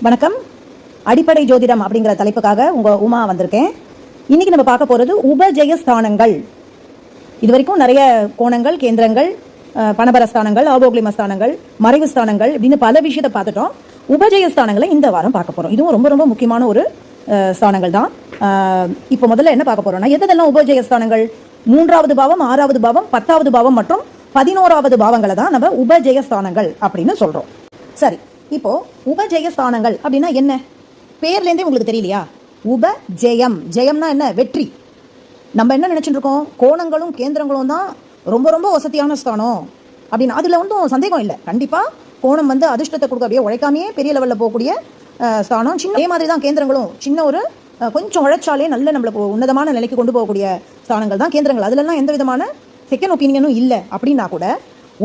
வணக்கம். அடிப்படை ஜோதிடம் அப்படிங்கிற தலைப்புக்காக உங்க உமா வந்திருக்கேன். இன்னைக்கு நம்ம பார்க்க போறது உபஜய ஸ்தானங்கள் இது வரைக்கும் நிறைய கோணங்கள் கேந்திரங்கள் பணபர ஸ்தானங்கள் ஆபோக்லிம ஸ்தானங்கள் மறைவு ஸ்தானங்கள் இப்படின்னு பல விஷயத்தை பார்த்துட்டோம். உபஜய ஸ்தானங்களை இந்த வாரம் பார்க்க போறோம். இதுவும் ரொம்ப ரொம்ப முக்கியமான ஒரு அஹ், ஸ்தானங்கள் தான். இப்போ முதல்ல என்ன பார்க்க போறோம்னா எதெல்லாம் உபஜய ஸ்தானங்கள் மூன்றாவது பாவம் ஆறாவது பாவம் பத்தாவது பாவம் மற்றும் பதினோராவது பாவங்களை தான் நம்ம உபஜய ஸ்தானங்கள் அப்படின்னு சொல்றோம். சரி இப்போ உபஜெய ஸ்தானங்கள் அப்படின்னா என்ன? பேர்லேருந்தே உங்களுக்கு தெரியலையா? உப ஜெயம் ஜெயம்னா என்ன? வெற்றி. நம்ம என்ன நினைச்சிட்டு இருக்கோம் கோணங்களும் கேந்திரங்களும் தான் ரொம்ப ரொம்ப வசதியான ஸ்தானம். அப்படின்னு அதில் ஒன்றும் சந்தேகம் இல்லை. கண்டிப்பாக கோணம் வந்து அதிர்ஷ்டத்தை கொடுக்க அப்படியே உழைக்காமையே பெரிய லெவலில் போகக்கூடிய ஸ்தானம். சின்ன அதே மாதிரி தான் கேந்திரங்களும். சின்ன ஒரு கொஞ்சம் உழைச்சாலே நல்ல நம்மளுக்கு உன்னதமான நிலைக்கு கொண்டு போகக்கூடிய ஸ்தானங்கள் தான் கேந்திரங்கள். அதுலலாம் எந்த விதமான செகண்ட் ஒப்பீனியனும் இல்லை. அப்படின்னா கூட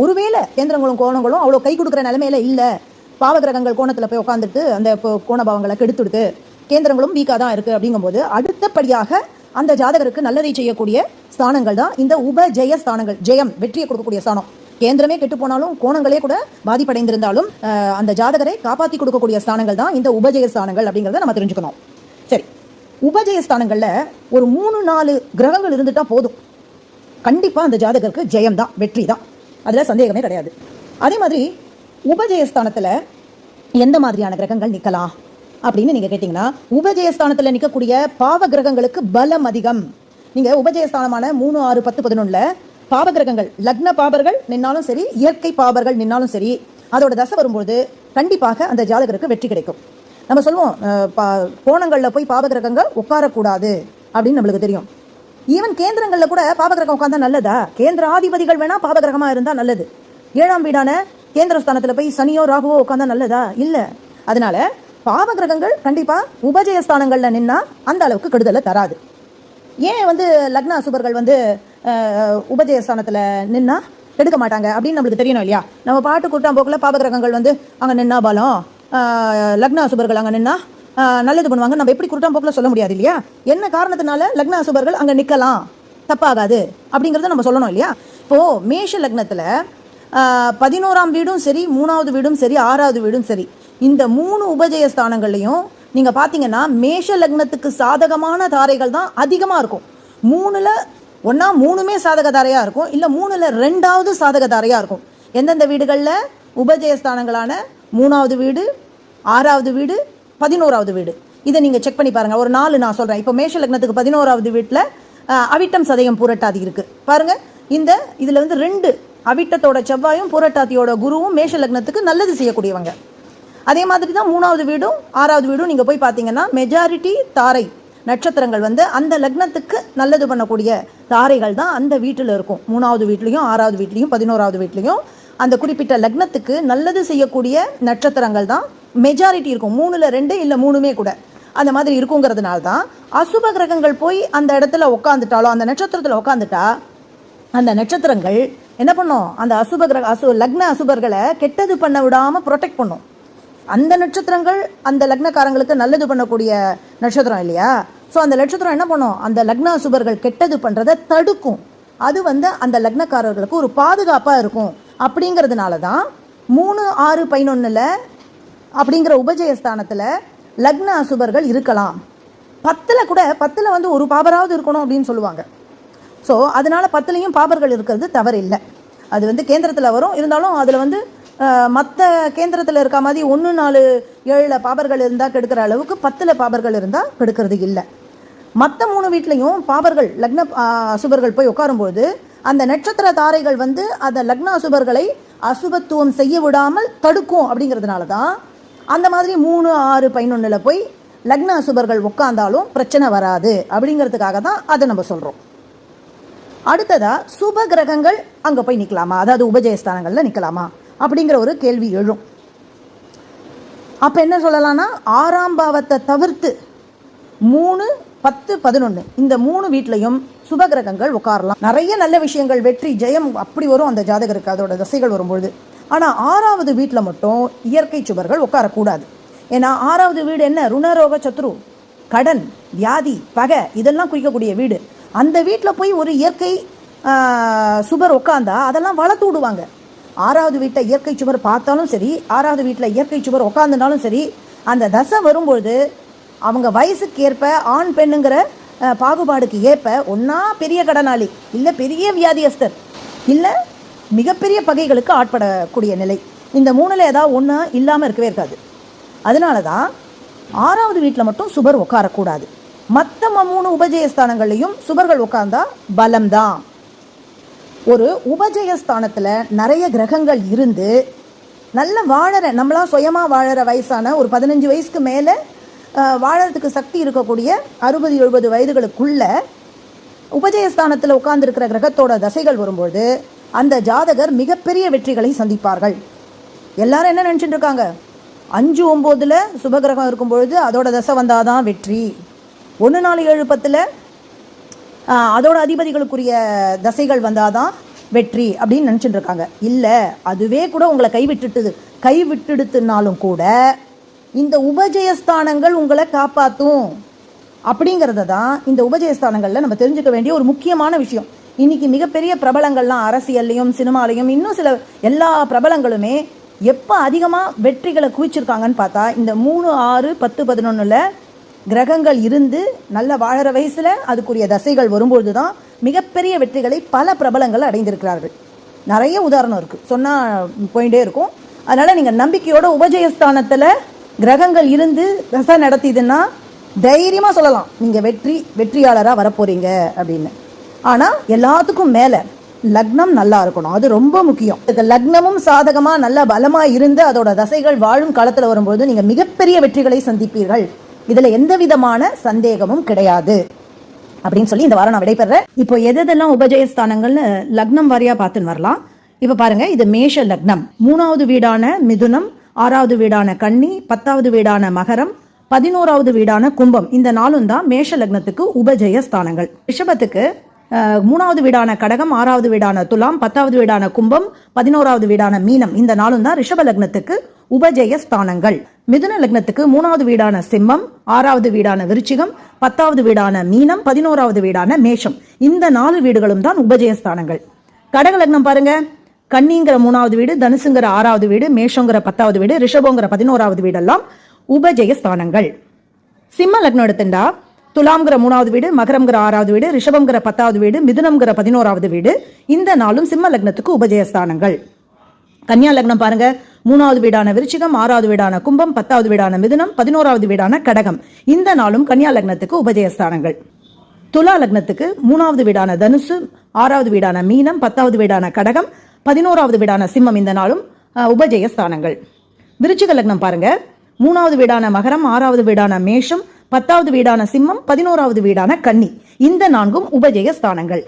ஒருவேளை கேந்திரங்களும் கோணங்களும் அவ்வளோ கை கொடுக்குற நிலைமையில இல்லை. பாவகிரகங்கள் கோணத்தில் போய் உட்காந்துட்டு அந்த கோணபாவங்களை கெடுத்துடுது. கேந்திரங்களும் வீக்காக தான் இருக்குது அப்படிங்கும்போது அடுத்தபடியாக அந்த ஜாதகருக்கு நல்லதை செய்யக்கூடிய ஸ்தானங்கள் தான் இந்த உபஜெய ஸ்தானங்கள். ஜெயம் வெற்றியை கொடுக்கக்கூடிய ஸ்தானம். கேந்திரமே கெட்டு போனாலும் கோணங்களே கூட பாதிப்படைந்திருந்தாலும் அந்த ஜாதகரை காப்பாற்றி கொடுக்கக்கூடிய ஸ்தானங்கள் தான் இந்த உபஜெய ஸ்தானங்கள் அப்படிங்கிறத நம்ம தெரிஞ்சுக்கணும். சரி. உபஜெய ஸ்தானங்களில் ஒரு மூணு நாலு கிரகங்கள் இருந்துட்டா போதும். கண்டிப்பாக அந்த ஜாதகருக்கு ஜெயம் தான் வெற்றி தான். அதில் சந்தேகமே கிடையாது. அதே மாதிரி உபஜயஸ்தானத்தில் எந்த மாதிரியான கிரகங்கள் நிற்கலாம் அப்படின்னு நீங்கள் கேட்டிங்கன்னா உபஜயஸ்தானத்தில் நிற்கக்கூடிய பாவ கிரகங்களுக்கு பலம் அதிகம். நீங்கள் உபஜயஸ்தானமான மூணு ஆறு பத்து பதினொன்றில் பாவ கிரகங்கள் லக்ன பாபர்கள் நின்னாலும் சரி இயற்கை பாபர்கள் நின்னாலும் சரி அதோட தசை வரும்போது கண்டிப்பாக அந்த ஜாதகருக்கு வெற்றி கிடைக்கும். நம்ம சொல்லுவோம் பா- கோணங்களில் போய் பாவ கிரகங்கள் உட்காரக்கூடாது அப்படின்னு நம்மளுக்கு தெரியும். ஈவன் கேந்திரங்களில் கூட பாவகிரகம் உட்காந்தா நல்லதா? கேந்திர ஆதிபதிகள் வேணால் பாவகிரகமாக இருந்தால் நல்லது. ஏழாம் வீடான கேந்திரஸ்தானத்தில் போய் சனியோ ராகுவோ உட்காந்தா நல்லதா? இல்லை. அதனால பாவ கிரகங்கள் உபஜய உபஜயஸ்தானங்களில் நின்னா அந்த அளவுக்கு கெடுதலை தராது. ஏன் வந்து லக்ன அசுபர்கள் வந்து உபஜயஸ்தானத்தில் உபஜய நின்னா எடுக்க மாட்டாங்க அப்படின்னு நம்மளுக்கு தெரியணும் இல்லையா? நம்ம பாட்டு கூட்டம் போக்கில் பாபகிரகங்கள் வந்து அங்கே நின்னா பலம். லக்ன அசுபர்கள் அங்கே நின்னா நல்லது பண்ணுவாங்க. நம்ம எப்படி குருட்டாம் போக்கில் சொல்ல முடியாது இல்லையா? என்ன காரணத்தினால லக்ன அசுபர்கள் அங்கே நிற்கலாம் தப்பாகாது. அப்படிங்கிறத நம்ம சொல்லணும் இல்லையா? இப்போது மேஷ லக்னத்தில் பதினோராம் வீடும் சரி மூணாவது வீடும் சரி ஆறாவது வீடும் சரி. இந்த மூணு உபஜய ஸ்தானங்கள்லையும் நீங்கள் பார்த்தீங்கன்னா மேஷ லக்னத்துக்கு சாதகமான தாரைகள் தான் அதிகமாக இருக்கும். மூணில் ஒன்றா மூணுமே சாதக தாரையாக இருக்கும். இல்லை மூணில் ரெண்டாவது சாதக தாரையாக இருக்கும். எந்தெந்த வீடுகளில்? உபஜய ஸ்தானங்களான மூணாவது வீடு ஆறாவது வீடு பதினோராவது வீடு. இதை நீங்கள் செக் பண்ணி பாருங்கள் ஒரு நாலு நான் சொல்கிறேன் இப்போ மேஷ லக்னத்துக்கு பதினோராவது வீட்டில் அவிட்டம் சதயம் பூரட்டாதி இருக்குது பாருங்கள் இந்த இதில் வந்து ரெண்டு அவிட்டத்தோட செவ்வாயும் பூரட்டாத்தியோட குருவும் மேஷ லக்னத்துக்கு நல்லது செய்யக்கூடியவங்க. அதே மாதிரி தான் மூணாவது வீடும் ஆறாவது வீடும் நீங்கள் போய் பார்த்தீங்கன்னா மெஜாரிட்டி தாரை நட்சத்திரங்கள் வந்து அந்த லக்னத்துக்கு நல்லது பண்ணக்கூடிய தாரைகள் தான் அந்த வீட்டில் இருக்கும். மூணாவது வீட்லேயும் ஆறாவது வீட்லேயும் பதினோராவது வீட்லேயும் அந்த குறிப்பிட்ட லக்னத்துக்கு நல்லது செய்யக்கூடிய நட்சத்திரங்கள் தான் மெஜாரிட்டி இருக்கும். மூணில் ரெண்டு இல்லை மூணுமே கூட. அந்த மாதிரி இருக்குங்கிறதுனால தான் அசுப கிரகங்கள் போய் அந்த இடத்துல உட்காந்துட்டாலோ அந்த நட்சத்திரத்தில் உட்காந்துட்டா அந்த நட்சத்திரங்கள் என்ன பண்ணும்? அந்த அசுப கிரக அசு லக்ன அசுபர்களை கெட்டது பண்ண விடாம ப்ரொடெக்ட் பண்ணும். அந்த நட்சத்திரங்கள் அந்த லக்னக்காரங்களுக்கு நல்லது பண்ணக்கூடிய நட்சத்திரம் இல்லையா? ஸோ அந்த நட்சத்திரம் என்ன பண்ணும்? அந்த லக்ன அசுபர்கள் கெட்டது பண்ணுறதை தடுக்கும். அது வந்து அந்த லக்னக்காரர்களுக்கு ஒரு பாதுகாப்பாக இருக்கும். அப்படிங்கிறதுனால தான் மூணு ஆறு பதினொன்றில் அப்படிங்கிற உபஜயஸ்தானத்தில் லக்ன அசுபர்கள் இருக்கலாம். பத்தில் கூட பத்தில் வந்து ஒரு பாபராவது இருக்கணும் அப்படின்னு சொல்லுவாங்க. ஸோ அதனால் பத்துலேயும் பாபர்கள் இருக்கிறது தவறு இல்லை அது வந்து கேந்திரத்தில் வரும். இருந்தாலும் அதில் வந்து மற்ற கேந்திரத்தில் இருக்க மாதிரி ஒன்று நாலு ஏழில் பாபர்கள் இருந்தால் கெடுக்கிற அளவுக்கு பத்தில் பாபர்கள் இருந்தால் கெடுக்கிறது இல்லை. மற்ற மூணு வீட்லேயும் பாபர்கள் லக்ன அசுபர்கள் போய் உட்காரும்போது அந்த நட்சத்திர தாரைகள் வந்து அந்த லக்ன அசுபர்களை அசுபத்துவம் செய்ய விடாமல் தடுக்கும் அப்படிங்கிறதுனால தான் அந்த மாதிரி மூணு ஆறு பதினொன்றில் போய் லக்ன அசுபர்கள் உட்காந்தாலும் பிரச்சனை வராது அப்படிங்கிறதுக்காக தான் அதை நம்ம சொல்கிறோம் அடுத்ததா சுப கிரகங்கள் அங்கே போய் நிற்கலாமா அதாவது உபஜயஸ்தானங்களில் நிற்கலாமா அப்படிங்கிற ஒரு கேள்வி எழும். அப்போ என்ன சொல்லலாம்னா ஆறாம் பாவத்தை தவிர்த்து மூணு பத்து பதினொன்று இந்த மூணு வீட்லையும் சுப கிரகங்கள் உட்காரலாம். நிறைய நல்ல விஷயங்கள் வெற்றி ஜெயம் அப்படி வரும் அந்த ஜாதகருக்கு அதோட தசைகள் வரும்பொழுது. ஆனால் ஆறாவது வீட்டில் மட்டும் இயற்கை சுபர்கள் உட்காரக்கூடாது. ஏன்னா ஆறாவது வீடு என்ன? ருணரோக சத்ரு கடன் வியாதி பகை இதெல்லாம் குறிக்கக்கூடிய வீடு. அந்த வீட்டில் போய் ஒரு இயற்கை சுவர் சுபர் உட்காந்தா அதெல்லாம் வளர்த்து விடுவாங்க. ஆறாவது வீட்டை இயற்கை சுவர் பார்த்தாலும் சரி ஆறாவது வீட்டில் இயற்கை சுவர் உட்காந்துனாலும் சரி அந்த தசை வரும்பொழுது அவங்க வயசுக்கு ஏற்ப ஆண் பெண்ணுங்கிற பாகுபாடுக்கு ஏற்ப ஒன்றா பெரிய கடனாளி இல்லை பெரிய வியாதியஸ்தர் இல்லை மிகப்பெரிய பகைகளுக்கு ஆட்படக்கூடிய நிலை. இந்த மூணில் ஏதாவது ஒன்று இல்லாமல் இருக்கவே இருக்காது. அதனால தான் ஆறாவது வீட்டில் மட்டும் சுபர் உட்காரக்கூடாது மற்ற மூணு உபஜயஸ்தானங்கள்லையும் சுபர்கள் உட்கார்ந்தா பலம்தான் ஒரு உபஜயஸ்தானத்தில் நிறைய கிரகங்கள் இருந்து நல்ல வாழற நம்மளாம் சுயமாக வாழற வயசான ஒரு பதினஞ்சு வயசுக்கு மேலே வாழறதுக்கு சக்தி இருக்கக்கூடிய அறுபது எழுபது வயதுகளுக்குள்ள உபஜயஸ்தானத்தில் உட்கார்ந்துருக்கிற கிரகத்தோட தசைகள் வரும்பொழுது அந்த ஜாதகர் மிகப்பெரிய வெற்றிகளை சந்திப்பார்கள். எல்லாரும் என்ன நினச்சிட்டு இருக்காங்க? அஞ்சு ஒம்போதில் சுபகிரகம் இருக்கும்பொழுது அதோட தசை வந்தாதான் வெற்றி. ஒன்று நாலு ஏழு பத்தில் அதோட அதிபதிகளுக்குரிய தசைகள் வந்தால் தான் வெற்றி அப்படின்னு நினச்சிட்டு இருக்காங்க இல்லை அதுவே கூட உங்களை கைவிட்டுட்டுது. கைவிட்டுடுத்துனாலும் கூட இந்த உபஜயஸ்தானங்கள் உங்களை காப்பாற்றும் அப்படிங்கிறத தான் இந்த உபஜயஸ்தானங்களில் நம்ம தெரிஞ்சுக்க வேண்டிய ஒரு முக்கியமான விஷயம். இன்னைக்கு மிகப்பெரிய பிரபலங்கள்லாம் அரசியல்லையும் சினிமாலையும் இன்னும் சில எல்லா பிரபலங்களுமே எப்போ அதிகமாக வெற்றிகளை குவிச்சிருக்காங்கன்னு பார்த்தா இந்த மூணு ஆறு பத்து பதினொன்றில் கிரகங்கள் இருந்து நல்ல வாழற வயசில் அதுக்குரிய தசைகள் வரும்பொழுது தான் மிகப்பெரிய வெற்றிகளை பல பிரபலங்கள் அடைந்திருக்கிறார்கள். நிறைய உதாரணம் இருக்குது சொன்னால் போயிட்டே இருக்கும். அதனால் நீங்கள் நம்பிக்கையோட உபஜயஸ்தானத்தில் கிரகங்கள் இருந்து தசை நடத்திதுன்னா தைரியமாக சொல்லலாம். நீங்கள் வெற்றி வெற்றியாளராக வரப்போகிறீங்க அப்படின்னு. ஆனால் எல்லாத்துக்கும் மேலே லக்னம் நல்லா இருக்கணும். அது ரொம்ப முக்கியம். இந்த லக்னமும் சாதகமாக நல்ல பலமாக இருந்து அதோட தசைகள் வாழும் காலத்தில் வரும்போது நீங்கள் மிகப்பெரிய வெற்றிகளை சந்திப்பீர்கள். இதில் எந்த விதமான சந்தேகமும் கிடையாது. அப்படின்னு சொல்லி இந்த வாரம் நான் விடைபெறேன் இப்போ எதெல்லாம் உபஜயஸ்தானங்கள்னு லக்னம் வாரியா பார்த்துன்னு வரலாம். இப்போ பாருங்க இது மேஷ லக்னம். மூணாவது வீடான மிதுனம் ஆறாவது வீடான கன்னி பத்தாவது வீடான மகரம் பதினோராவது வீடான கும்பம். இந்த நாளும் தான் மேஷ லக்னத்துக்கு உபஜய ஸ்தானங்கள் ரிஷபத்துக்கு மூணாவது வீடான கடகம் ஆறாவது வீடான துலாம் பத்தாவது வீடான கும்பம் பதினோராவது வீடான மீனம். இந்த நாளும் தான் ரிஷப லக்னத்துக்கு உபஜெய ஸ்தானங்கள் மிதுன லக்னத்துக்கு மூணாவது வீடான சிம்மம் ஆறாவது வீடான விருச்சிகம் பத்தாவது வீடான மீனம் பதினோராவது வீடான மேஷம். இந்த நாலு வீடுகளும் தான் உபஜயஸ்தானங்கள். கடக லக்னம் பாருங்க. கன்னிங்கிற மூணாவது வீடு தனுசுங்கிற ஆறாவது வீடு மேஷங்கிற பத்தாவது வீடு ரிஷபோங்கிற பதினோராவது வீடெல்லாம் உபஜெய ஸ்தானங்கள் சிம்ம லக்னம் எடுத்துட்டா துலாம்ங்கிற மூணாவது வீடு மகரம்ங்கிற ஆறாவது வீடு ரிஷபம்ங்கிற பத்தாவது வீடு மிதுனம்ங்கிற பதினோராவது வீடு இந்த நாளும் சிம்ம லக்னத்துக்கு உபஜயஸ்தானங்கள். கன்னியா லக்னம் பாருங்க. மூணாவது வீடான விருச்சிகம் ஆறாவது வீடான கும்பம் பத்தாவது வீடான மிதுனம் பதினோராவது வீடான கடகம். இந்த நாளும் கன்னியா லக்னத்துக்கு உபஜயஸ்தானங்கள் துலா லக்னத்துக்கு மூணாவது வீடான தனுசு ஆறாவது வீடான மீனம் பத்தாவது வீடான கடகம் பதினோராவது வீடான சிம்மம் இந்த நாளும் அஹ், உபஜய ஸ்தானங்கள் விருச்சிக லக்னம் பாருங்க. மூணாவது வீடான மகரம் ஆறாவது வீடான மேஷம் பத்தாவது வீடான சிம்மம் பதினோராவது வீடான கன்னி. இந்த நான்கும் உபஜய ஸ்தானங்கள்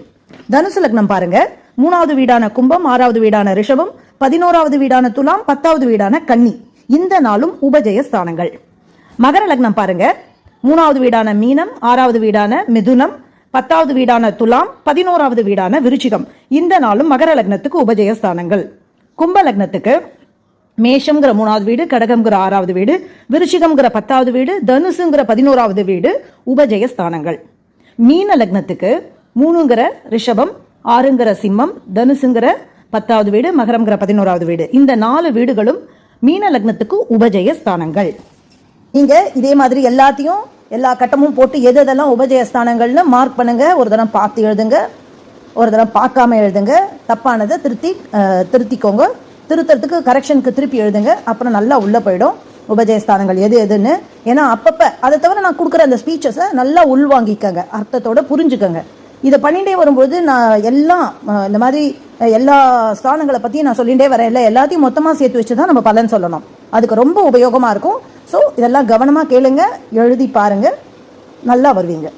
தனுசு லக்னம் பாருங்க. மூணாவது வீடான கும்பம் ஆறாவது வீடான ரிஷபம் பதினோராவது வீடான துலாம் பத்தாவது வீடான கன்னி. இந்த நாளும் உபஜய ஸ்தானங்கள் மகர லக்னம் பாருங்க. மூணாவது வீடான மீனம் ஆறாவது வீடான மிதுனம் பத்தாவது வீடான துலாம் பதினோராவது வீடான விருச்சிகம். இந்த நாளும் மகர லக்னத்துக்கு உபஜய ஸ்தானங்கள் கும்ப லக்னத்துக்கு மேஷம்ங்கிற மூணாவது வீடு கடகம்ங்கிற ஆறாவது வீடு விருச்சிகம்ங்கிற பத்தாவது வீடு தனுசுங்கிற பதினோராவது வீடு உபஜய ஸ்தானங்கள் மீன லக்னத்துக்கு மூணுங்கிற ரிஷபம் ஆறுங்கிற சிம்மம் தனுசுங்கிற பத்தாவது வீடு மகரம்ங்கிற பதினோராவது வீடு. இந்த நாலு வீடுகளும் மீன லக்னத்துக்கு உபஜய ஸ்தானங்கள். நீங்க இதே மாதிரி எல்லாத்தையும் எல்லா கட்டமும் போட்டு எது எதெல்லாம் உபஜயஸ்தானங்கள்னு மார்க் பண்ணுங்க. ஒரு தரம் பார்த்து எழுதுங்க. ஒரு தரம் பார்க்காம எழுதுங்க. தப்பானதை திருத்தி திருத்திக்கோங்க. திருத்தறதுக்கு கரெக்ஷனுக்கு திருப்பி எழுதுங்க. அப்புறம் நல்லா உள்ளே போயிடும் உபஜயஸ்தானங்கள் எது எதுன்னு. ஏன்னா அப்பப்போ அதை தவிர நான் கொடுக்குற அந்த ஸ்பீச்சஸை நல்லா உள்வாங்கிக்கங்க. அர்த்தத்தோடு புரிஞ்சுக்கங்க. இதை பண்ணிகிட்டே வரும்போது நான் எல்லாம் இந்த மாதிரி எல்லா ஸ்தானங்களை பற்றியும் நான் சொல்லிகிட்டே வரேன். இல்லை எல்லாத்தையும் மொத்தமாக சேர்த்து வச்சு தான் நம்ம பலன் சொல்லணும். அதுக்கு ரொம்ப உபயோகமாக இருக்கும். ஸோ இதெல்லாம் கவனமாக கேளுங்க எழுதி பாருங்கள் நல்லா வருவீங்க.